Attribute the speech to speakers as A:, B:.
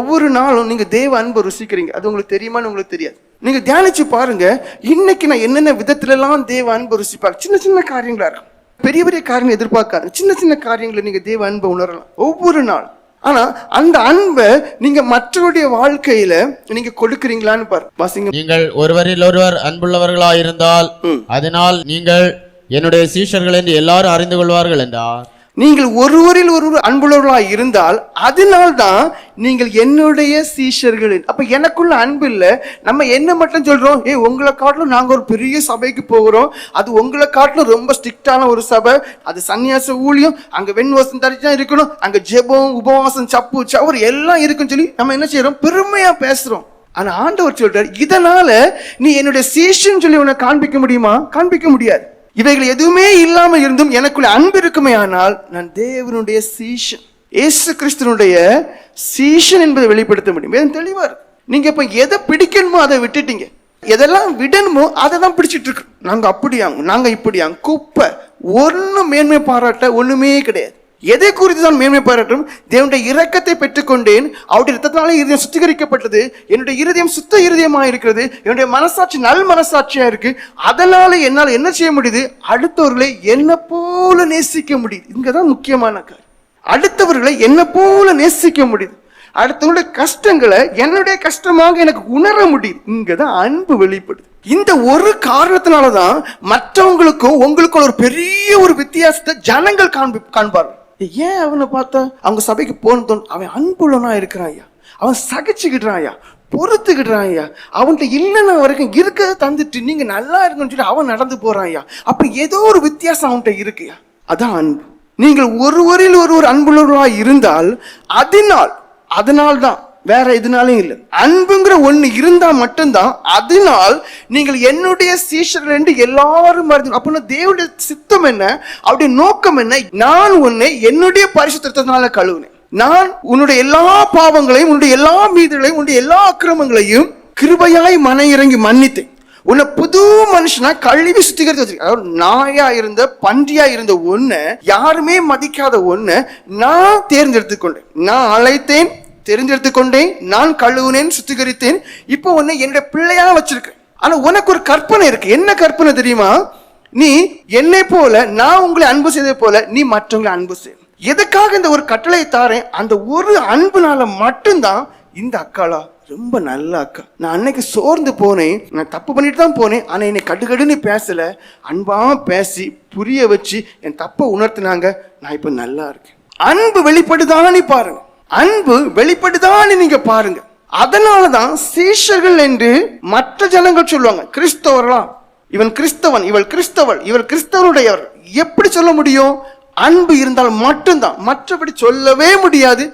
A: ஒவ்வொரு நாளும் நீங்க தேவ அன்பை ருசிக்கிறீங்க. அது உங்களுக்கு தெரியுமான்னு உங்களுக்கு தெரியாது. நீங்க தியானிச்சு பாருங்க இன்னைக்கு நான் என்னென்ன விதத்துல எல்லாம் தேவ அன்பை ருசிப்பாங்க? சின்ன சின்ன காரியங்களா இருக்கும் பெரிய பெரிய காரியங்கள் எதிர்பார்க்காது. சின்ன சின்ன காரியங்களை நீங்க தேவ அன்பை உணரலாம். ஒவ்வொரு நாள். ஆனா அந்த அன்பை நீங்க மற்றவருடைய வாழ்க்கையில நீங்க கொடுக்குறீங்களான்னு பாரு வாசிங்க.
B: நீங்கள் ஒருவரில் ஒருவர் அன்புள்ளவர்களாயிருந்தால் அதனால் நீங்கள் என்னுடைய சீஷர்கள் என்று எல்லாரும் அறிந்து கொள்வார்கள் என்றார்.
A: நீங்கள் ஒருவரில் ஒருவர் அன்புள்ளவர்களாக இருந்தால் அதனால்தான் நீங்கள் என்னுடைய சீஷர்கள் அப்ப எனக்குள்ள அன்பு இல்லை. நம்ம என்ன மட்டும் சொல்றோம்? ஏ உங்களை காட்டிலும் நாங்கள் ஒரு பெரிய சபைக்கு போகிறோம். அது உங்களை காட்டிலும் ரொம்ப ஸ்ட்ரிக்டான ஒரு சபை. அது சன்னியாச ஊழியம். அங்க வெண்வாசம் தரிச்சா இருக்கணும். அங்க ஜெபம் உபவாசம் சப்பு சவர் எல்லாம் இருக்குன்னு சொல்லி நம்ம என்ன செய்யறோம் பெருமையா பேசுறோம். ஆனா ஆண்டவர் சொல்றார் இதனால நீ என்னுடைய சீஷன் சொல்லி உன்னை காண்பிக்க முடியுமா? காண்பிக்க முடியாது. இவைகள் எதுவுமே இல்லாமல் இருந்தும் எனக்குள்ள அன்பு இருக்குமே ஆனால் நான் தேவனுடைய சீஷன் இயேசு கிறிஸ்தனுடைய சீஷன் என்பதை வெளிப்படுத்த முடியும்? வேதம் தெளிவா இருக்கு. நீங்க இப்ப எதை பிடிக்கணுமோ அதை விட்டுட்டீங்க. எதெல்லாம் விடணுமோ அதை தான் பிடிச்சிட்டு இருக்கு. நாங்க அப்படியாங்க நாங்க இப்படியாங்க. குப்பை ஒன்றும் மேன்மை பாராட்ட ஒண்ணுமே கிடையாது. எதை குறித்து தான் மேன்மை பாராட்டும் தேவனுடைய இரக்கத்தை பெற்றுக்கொண்டேன். அவருடைய இரத்தத்தினாலே இருதயம் சுத்திகரிக்கப்பட்டது. என்னுடைய இருதயம் சுத்த இருதயமாக இருக்கிறது என்னுடைய மனசாட்சி நல் மனசாட்சியாக இருக்கு. அதனால என்னால் என்ன செய்ய முடியுது? அடுத்தவர்களை என்ன போல நேசிக்க முடியுது. இங்கதான் முக்கியமான காரியம். அடுத்தவர்களை என்ன போல நேசிக்க முடியுது. அடுத்தவங்களுடைய கஷ்டங்களை என்னுடைய கஷ்டமாக எனக்கு உணர முடியுது. இங்கதான் அன்பு வெளிப்படுது. இந்த ஒரு காரணத்தினால தான் மற்றவங்களுக்கும் உங்களுக்கும் ஒரு பெரிய ஒரு வித்தியாசத்தை ஜனங்கள் காண்பி காண்பார்கள். ஏன் அவனை பார்த்தா? அவங்க சபைக்கு போன தோணும் அவன் அன்புள்ளனா இருக்கிறான் ஐயா. அவன் சகிச்சுக்கிட்டான் ஐயா. பொறுத்துக்கிட்டான் ஐயா. அவன்கிட்ட இல்லைன்னா வரைக்கும் இருக்கிறத தந்துட்டு நீங்க நல்லா இருக்குன்னு சொல்லி அவன் நடந்து போறான் ஐயா. அப்ப ஏதோ ஒரு வித்தியாசம் அவன்கிட்ட இருக்குயா அதான் அன்பு. நீங்கள் ஒருவரில் ஒருவர் அன்புள்ளவர்களாக இருந்தால் அதனால் அதனால் தான் வேற எதுனாலும் இல்லை. அன்புங்கிற ஒண்ணு இருந்தா மட்டும்தான் அதனால் நீங்கள் என்னுடைய சீஷர்கள் என்று எல்லாரும் அறிந்து அப்படின்னா தேவனுடைய சித்தம் என்ன? அவருடைய நோக்கம் என்ன? நான் உன்னை என்னுடைய பரிசுத்தத்தினால கழுவுனேன். நான் உன்னுடைய எல்லா பாவங்களையும் உன்னுடைய எல்லா மீதுகளையும் உன்னுடைய எல்லா அக்கிரமங்களையும் கிருபையாய் மன இறங்கி மன்னித்தேன். உன்னை புது மனுஷனா கழுவி சுத்திகரித்து வச்சிருக்க அதாவது நாயா இருந்த பன்றியா இருந்த ஒன்று யாருமே மதிக்காத ஒன்று நான் தேர்ந்தெடுத்து கொண்டேன். நான் அழைத்தேன் தெரிஞ்செடுத்து கொண்டேன் நான் கழுவுனேன் சுத்திகரித்தேன். இப்போ உன்னை என்னுடைய பிள்ளையாக வச்சிருக்கேன் ஆனா உனக்கு ஒரு கற்பனை இருக்கு. என்ன கற்பனை தெரியுமா? நீ என்னை போல நான் உங்களை அன்பு செய்ததை போல நீ மற்றவங்களை அன்பு செய். எதுக்காக இந்த ஒரு கட்டளை தாரேன்? அந்த ஒரு அன்புனால மட்டும்தான் இந்த அக்காளா ரொம்ப நல்ல அக்கா. நான் அன்னைக்கு சோர்ந்து போனேன். நான் தப்பு பண்ணிட்டு தான் போனேன். ஆனால் என்னை கடுகடுன்னு பேசல. அன்பாக பேசி புரிய வச்சு என் தப்பை உணர்த்தினாங்க. நான் இப்போ நல்லா இருக்கேன். அன்பு வெளிப்படுதானே பாருங்க. அன்பு வெளிப்படுதான்னு நீங்க பாருங்க. அதனாலதான் சீஷர்கள் என்று மற்ற ஜனங்கள் சொல்லுவாங்க. கிறிஸ்தவர்களா இவன் கிறிஸ்தவன் இவள் கிறிஸ்தவள் இவள் கிறிஸ்தவனுடையவர். எப்படி சொல்ல முடியும்? அன்பு இருந்தால் மட்டும்தான். மற்றபடி சொல்லவே முடியாது.